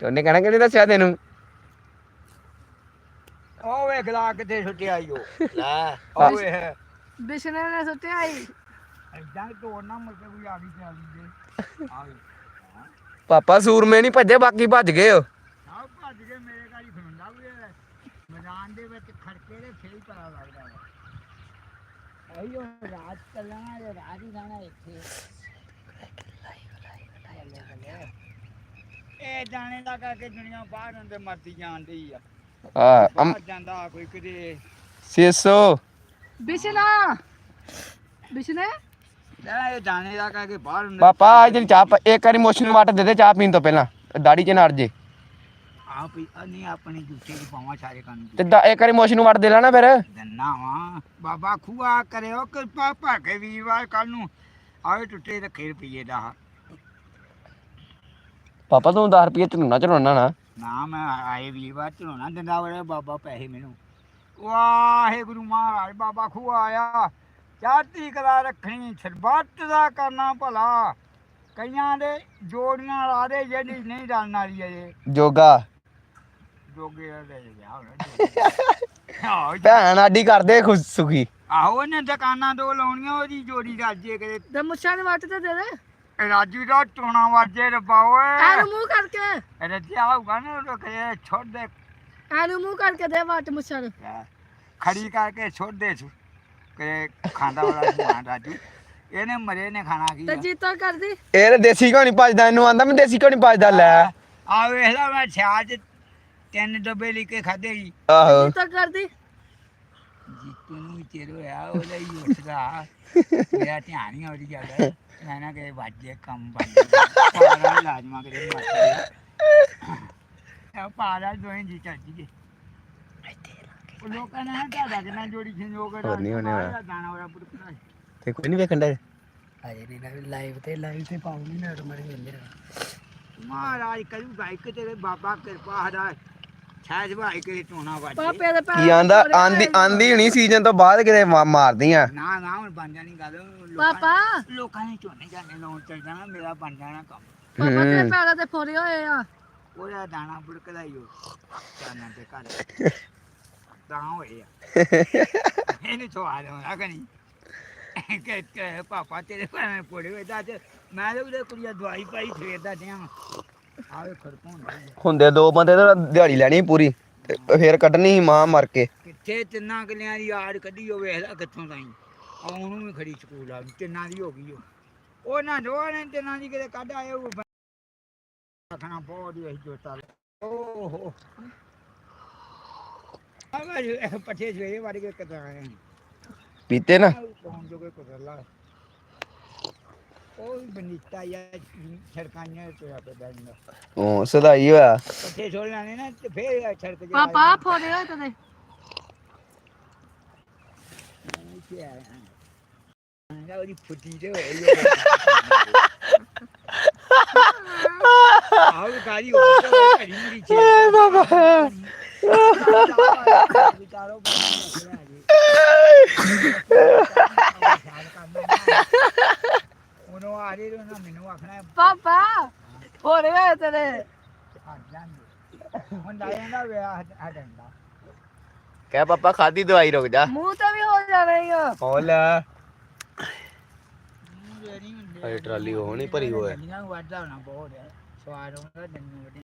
ਤੇ ਉਹਨੇ ਕਹਿਣਾ ਕਿਹਨੇ ਦੱਸਿਆ ਤੈਨੂੰ? ਉਹ ਵੇਖ ਲਾ ਕਿੱਥੇ ਸੁੱਟਿਆ ਈ ਉਹ। ਲੈ। ਉਹ ਵੇਖ। ਬਿਸ਼ਨੇ ਨੇ ਸੁੱਟਿਆ ਹੀ ਇਦਾਂ ਤੋੜਨਾ ਮੁੜ ਕੇ ਕੋਈ ਆ ਗਈ ਚਾਲੀ ਦੇ ਆ ਵੇ ਪਾਪਾ ਸੂਰਮੇ ਨਹੀਂ ਭੱਜੇ ਬਾਕੀ ਭੱਜ ਗਏ ਹੋ ਆਹ ਭੱਜ ਕੇ ਮੇਰੇ ਗਾੜੀ ਖੁੰਦਾ ਵੀ ਹੈ। ਮੈਦਾਨ ਦੇ ਵਿੱਚ ਖੜਕੇ ਦੇ ਫੇਰ ਹੀ ਪਤਾ ਲੱਗਦਾ ਵਾ। ਇਹੋ ਰਾਤ ਚੱਲਣਾ ਤੇ ਰਾਤ ਹੀ ਰਹਿਣਾ ਇੱਥੇ। ਇਹ ਜਾਣੇ ਦਾ ਕਰਕੇ ਦੁਨੀਆ ਬਾਹਰ ਅੰਦਰ ਮਰਦੀ ਜਾਂਦੀ ਆ। ਆ ਅਮ ਬਾਹਰ ਜਾਂਦਾ ਕੋਈ ਕਿਤੇ। 600 ਬਿਸ਼ਨਾ। ਬਿਸ਼ਨੇ। ਲੈ ਇਹ ਜਾਣੇ ਦਾ ਕਰਕੇ ਬਾਹਰ ਅੰਦਰ ਪਾਪਾ ਅੱਜ ਜਿਹੜੀ ਚਾਹ ਪ- ਇੱਕ ਵਾਰੀ ਮੋਸ਼ਨ ਵਾਟ ਦੇ ਦੇ ਚਾਹ ਪੀਣ ਤੋਂ ਪਹਿਲਾਂ। ਦਾੜੀ 'ਚ ਨੜ ਜੇ। ਆਪ ਹੀ ਆ ਨਹੀਂ ਆਪਣੀ ਜੁੱਤੇ ਚ ਪਾਵਾਂ ਸਾਰੇ ਕੰਨ ਤੇ ਦਾ- ਇੱਕ ਵਾਰੀ ਮੋਸ਼ਨ ਵਾਟ ਦੇ ਲੈਣਾ ਫਿਰ। ਦੰਨਾ ਵਾ। ਬਾਬਾ ਖੂਆ ਕਰਿਓ ਕਿਰਪਾ ਭਾਗੇ ਵੀਰਵਾਰ ਕੱਲ ਨੂੰ ਆਵੇ ਟੁੱਟੇ ਰੱਖੇ ਰੁਪਈਏ ਦਾ। ਪਾਪਾ ਤੂੰ 10 ਰੁਪਏ ਝੁੰਨਾ ਝੁੰਨਾ ਨਾ। ਨਾ ਮੈਂ ਆਏ ਵੀਰਵਾਰ ਚੜਾਉਣਾ ਦਿੰਦਾ ਵੜੇ ਬਾਬਾ ਪੈਸੇ ਮੈਨੂੰ। ਵਾਹਿਗੁਰੂ ਮਹਾਰਾਜ ਬਾਬਾ ਖੂਆ ਆਇਆ। ਚਾਤੀ ਕਲਾ ਰੱਖਣੀ ਸਰਬੱਤ ਦਾ ਕਰਨਾ ਭਲਾ। ਕਈਆਂ ਦੇ ਜੋੜੀਆਂ ਲਾ ਦੇ ਜਿਹੜੀ ਨਹੀਂ ਰਲਣ ਵਾਲੀ ਅਜੇ। ਜੋਗਾ। ਜੋਗੇ ਦੇ ਗਿਆ ਹੁਣ ਆਹੋ ਭੈਣ ਆਡੀ ਕਰਦੇ ਖੁਸ਼ ਸੁਖੀ। ਆਹੋ ਉਹਨੇ ਦੁਕਾਨਾਂ ਦੋ ਲਾਉਣੀਆਂ ਉਹਦੀ ਜੋੜੀ ਰਾਜੇ ਕਰੇ ਤੇ ਮੁੱਛਾਂ ਨੂੰ ਵੱਟ ਤੇ ਦੇ ਦੇ। ਰਾਜੂ ਦਾ ਟੋਣਾ ਵਾਜੇ ਰੱਬਾ ਐਨੂੰ ਓਏ ਮੂੰਹ ਕਰਕੇ? ਰੱਜਿਆ ਹੋਊਗਾ ਨਾ ਉਹ ਕਹੇ ਛੋੜ ਦੇ ਐਨੂੰ ਮੂੰਹ ਕਰਕੇ ਦੇ ਵੱਟ ਮੁੱਛਾਂ ਨੂੰ? ਖੜੀ ਕਰਕੇ ਛੋੜ ਦੇ ਸੁ ਕਿ ਖਾਂਦਾ ਵਾਲਾ ਸਮਾਨ ਰਾਜੂ। ਇਹਨੇ ਮਰੇ ਨੇ ਖਾਣਾ ਕੀ ਤੇ? ਜੀਤੋ ਕਰਦੀ? ਇਹ ਦੇਸੀ ਨਹੀਂ ਭਜਦਾ ਇਹਨੂੰ ਆਂਦਾ ਮੈਂ ਦੇਸੀ ਨਹੀਂ ਭਜਦਾ ਲੈ। ਆ ਵੇਖ ਲੈ ਮੈਂ ਛਾਜ ਤਿੰਨ ਡੱਬੇ ਲੈ ਕੇ ਖਾਦੇ ਹੀ ਆਹੋ। ਜੀਤੋ ਕਰਦੀ? ਜੀਤੂ ਨੂੰ ਵੀ ਚਿਰ ਹੋਇਆ ਉਹਦਾ ਹੀ ਉੱਠਦਾ। ਮੇਰਾ ਧਿਆਨ ਹੀ ਉਹਦੀ ਗੱਲ ਮੈਂ ਨਾ ਕਿ ਵਾਜੇ ਕੰਮ ਬੰਦ ਪਾਰਾ ਲਾਜਮਾ ਕਰੇ ਮਾਤੇ ਇਹ ਪਾਰਾ ਦੋਵੇਂ ਜੀ ਚੱਲ ਜੀਏ ਉਹ ਲੋਕਾਂ ਨੇ ਨਾ ਤੁਹਾਡਾ ਕਿੰਨਾ ਜੋੜੀ ਸੰਜੋਗ ਹੋਰ ਨਹੀਂ ਹੋਣੇ ਵਾਲਾ। ਦਾਣਾ ਵਾਲਾ ਪੁੱਟਦਾ ਤੇ ਕੋਈ ਨਹੀਂ ਵੇਖਣ ਦਾ ਅਜੇ ਵੀ ਲਾਈਵ ਤੇ ਲਾਈਵ ਤੇ ਪਾਉਂਗੀ ਨਾ ਤੁਹਾਡੇ ਮਿਲਦੇ ਮਹਾਰਾਜ ਤੇਰੇ ਬਾਬਾ ਕਿਰਪਾ ਹਰਾ ਛਾਜ ਭਾਈ ਕੇ ਟੋਣਾ ਵਾਜੇ ਪਾਪੇ ਦੇ ਪੈਰ ਕੀ ਆਂਦਾ? ਆਂਦੀ ਆਂਦੀ ਹੁਣੀ ਸੀਜ਼ਨ ਤੋਂ ਬਾਅਦ ਕਿਤੇ ਮਾ- ਮਾਰਦੀਆਂ। ਨਾ ਨਾ ਹੁਣ ਬਣ ਜਾਣੀ ਗੱਲ। ਲੋਕਾਂ ਪਾਪਾ। ਲੋਕਾਂ ਨੇ ਝੋਨੇ ਜਾਣੇ ਲਾਉਣ ਚੱਲ ਜਾਣਾ ਮੇਰਾ ਬਣ ਜਾਣਾ ਕੰਮ। ਪਾਪਾ ਤੇਰੇ ਪੈਰਾਂ ਤੇ ਫੋਰੇ ਹੋਏ ਆ। ਉਹਦਾ ਦਾਣਾ ਬੁੜਕਦਾ ਹੀ ਉਹ ਚਾਨਾਂ ਦੇ ਘਰ। ਤਾਂ ਹੋਏ ਆ। ਇਹਨੂੰ ਸਵਾਲ ਹੋਣਾ ਕਿ ਨਹੀਂ? ਕਿ ਕਿ ਪਾਪਾ ਤੇਰੇ ਭਾਵੇਂ ਪੋੜੇ ਹੋਏ ਤਾਂ ਅੱਜ ਮੈਂ ਤੇ ਉਹਦੇ ਕੁੜੀਆਂ ਦਵਾਈ ਪਾਈ ਫੇਰ ਦਾ ਦਿਆਂ। ਆਵੇ ਖੜਕੋਂ ਹੁੰਦੇ ਦੋ ਬੰਦੇ ਤਾਂ ਦਿਹਾੜੀ ਲੈਣੀ ਪੂਰੀ ਤੇ ਫੇਰ ਕੱਢਣੀ ਸੀ ਮਾਂ ਮਰ ਕੇ। ਕਿੱਥੇ ਤਿੰਨਾਂ ਕਿਲਿਆਂ ਦੀ ਆੜ ਕੱਢੀ ਉਹ ਵੇਖ ਲੈ ਕਿੱਥੋਂ ਤਾਈਂ। ਆ ਉਹਨੂੰ ਵੀ ਖੜੀ ਸਕੂਲ ਆ ਤਿੰਨਾਂ ਦੀ ਹੋ ਗਈ ਉਹ। ਉਹਨਾਂ ਦੋਵਾਂ ਨੇ ਤਿੰਨਾਂ ਦੀ ਕਿਤੇ ਕੱਢ ਆਏ ਉਹ ਆਖਣਾ ਬਹੁਤ ਹੀ ਜੋਤਾ ਓਹੋ। ਆਵਾ ਜੋ ਪੱਠੇ ਸਵੇਰੇ ਵੜ ਕੇ ਕਿਤੇ ਆਏ ਨੇ ਪੀਤੇ ਨਾ। ਕੌਣ ਜੋ ਕੋਈ ਕੁਦਰਲਾ ਉਹ ਵੀ ਬਨੀਤਾ ਯਾ ਛੜਕਾਈਆਂ ਤੇ ਆ ਕੇ ਬੈਠਣਾ ਉਹ ਸਦਾਈ ਹੋਇਆ ਪੱਠੇ ਛੋੜ ਲੈਣੇ ਨਾ ਤੇ ਫੇਰ ਛੜਕ ਜਾ ਪਾਪਾ ਫੋਰੇ ਹੋਏ ਤੇਰੇ ਨਾ ਉਹਦੀ ਫੁੱਟੀ ਤੇ ਹੋਈ ਆਹ ਗਾੜੀ ਹੋ ਗਈ ਘੜੀ ਮੇਰੀ ਚੇ ਏ ਬਾਬਾ ਵਿਚਾਰੋ ਉਹਨੂੰ ਆ ਰਹੀ ਨਾ ਮੈਨੂੰ ਆਖਣਾ ਪਾਪਾ ਫੋਰੇ ਹੋਏ ਤੇਰੇ। ਆ ਜਾਂਦੇ ਹੁਣ ਲਾਇਆ ਨਾ ਵਿਆਹ ਹਟੰਦਾ ਕਹਿ ਪਾਪਾ ਖਾਦੀ ਦਵਾਈ ਰੁਕ ਜਾ। ਮੂੰਹ ਤੇ ਵੀ ਹੋ ਜਾਣੇ ਹੀ ਆ ਹੋ ਲੈ ਅਰੇ ਟਰਾਲੀ ਉਹ ਨਹੀਂ ਭਰੀ ਹੋਇਆ ਗੱਡੀਆਂ ਵਾਧਾ ਹੋਣਾ ਬਹੁਤ ਹੈ ਸਵਾਰ ਹੁੰਦਾ ਜੰਨੂ